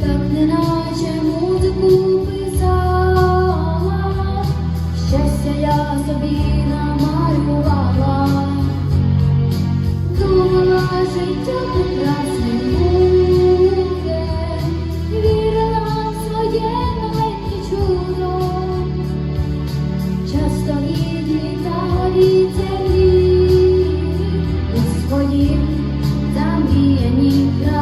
так неначе музику писала, щастя я собі намалювала, думала життя прекрасне вірила в своє маленьке чудо, часто відлітала віця. Господи, там, є я